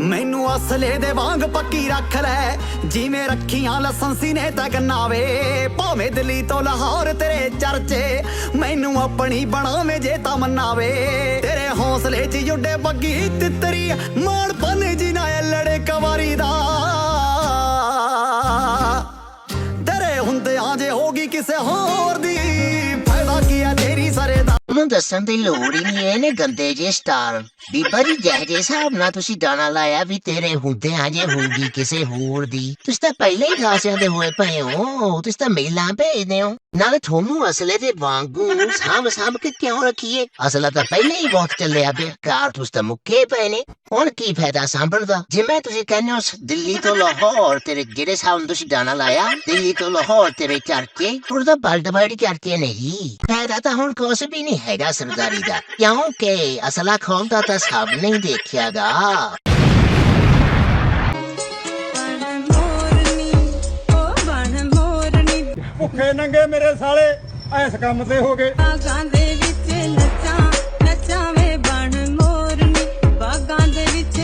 ਮੈਨੂੰ ਅਸਲੇ ਦੇ ਵਾਂਗ ਪੱਕੀ ਰੱਖ ਲੈ। ਜਿਵੇਂ ਰੱਖੀਆਂ ਲਾਇਸੈਂਸੀ ਨੇ ਤਾਂ ਗੰਨਾਵੇ। ਭਾਵੇਂ ਦਿੱਲੀ ਤੋਂ ਲਾਹੌਰ ਤੇਰੇ ਚਰਚੇ, ਮੈਨੂੰ ਆਪਣੀ ਬਣਾਵੇ ਜੇ ਤਾਂ ਮੰਨਾਵੇ। ਤੇਰੇ ਹੌਸਲੇ 'ਚ ਜੁੱਡੇ ਬੱਗੀ ਤਿੱਤਰੀ ਮਾਣ ਪੰਨ ਜੀ ਨਾ ਲੜੇ ਕਵਾਰੀ ਦਾ। ਤੇਰੇ ਹੁੰਦਿਆਂ ਜੇ ਹੋਗੀ ਕਿਸੇ ਹੋਰ ਦੀ ਉਹਨੂੰ ਦੱਸਣ ਦੀ ਲੋੜ ਹੀ ਨਹੀਂ ਇਹਨੇ ਗੰਦੇ ਜੇ ਸਟਾਰ ਬੀਬਾ ਜੀ ਜਿਹੇ ਜਿਹੇ ਹਿਸਾਬ ਨਾਲ ਤੁਸੀਂ ਦਾਣਾ ਲਾਇਆ ਵੀ ਤੇਰੇ ਹੁੰਦੇ ਆ ਜੇ ਹੋਊਗੀ ਕਿਸੇ ਹੋਰ ਦੀ ਤੁਸੀਂ ਤਾਂ ਪਹਿਲੇ ਹੀ ਖਾਸਿਆਂ ਦੇ ਹੋਏ ਪਏ ਹੋ ਤੁਸੀਂ ਤਾਂ ਮੇਲਾਂ ਭੇਜਦੇ ਹੋ ਨਾਲੇ ਤੁਹਾਨੂੰ ਅਸਲੇ ਦੇ ਵਾਂਗੂ ਸਾਂਭ ਸਾਂਭ ਕੇ ਕਿਉਂ ਰੱਖੀਏ? ਅਸਲਾ ਤਾਂ ਪਹਿਲੇ ਹੀ ਬਹੁਤ ਚੱਲਿਆ ਪਿਆ। ਕਾਰ ਤਾਂ ਮੁੱਕੇ ਪਏ ਨੇ। ਹੁਣ ਕੀ ਫਾਇਦਾ ਸਾਂਭਣ ਦਾ? ਜਿਵੇਂ ਤੁਸੀਂ ਕਹਿੰਦੇ ਹੋ ਦਿੱਲੀ ਤੋਂ ਲਾਹੌਰ, ਤੇਰੇ ਜਿਹੜੇ ਹਿਸਾਬ ਨਾਲ ਤੁਸੀਂ ਦਾਣਾ ਲਾਇਆ? ਦਿੱਲੀ ਤੋਂ ਲਾਹੌਰ, ਤੇਰੇ ਚਰਚੇ? ਹੁਣ ਤਾਂ ਬਲਡ ਚਰਚੇ ਨਹੀਂ। ਫਾਇਦਾ ਤਾਂ ਹੁਣ ਕੁਛ ਵੀ ਨਹੀਂ ਹੈਗਾ ਸਰਦਾਰੀ ਦਾ। ਕਿਉਂਕਿ ਅਸਲਾ ਖੋਲਦਾ ਤਾਂ ਸਭ ਨਹੀਂ ਦੇਖਿਆਗਾ। ਭੁੱਖੇ ਨੰਗੇ ਮੇਰੇ ਸਾਲੇ, ਐਸ ਕੰਮ ਤੇ ਹੋ ਗਏ। ਬਾਗਾਂ ਦੇ ਵਿੱਚ ਬਾਗਾਂ ਦੇ ਵਿੱਚ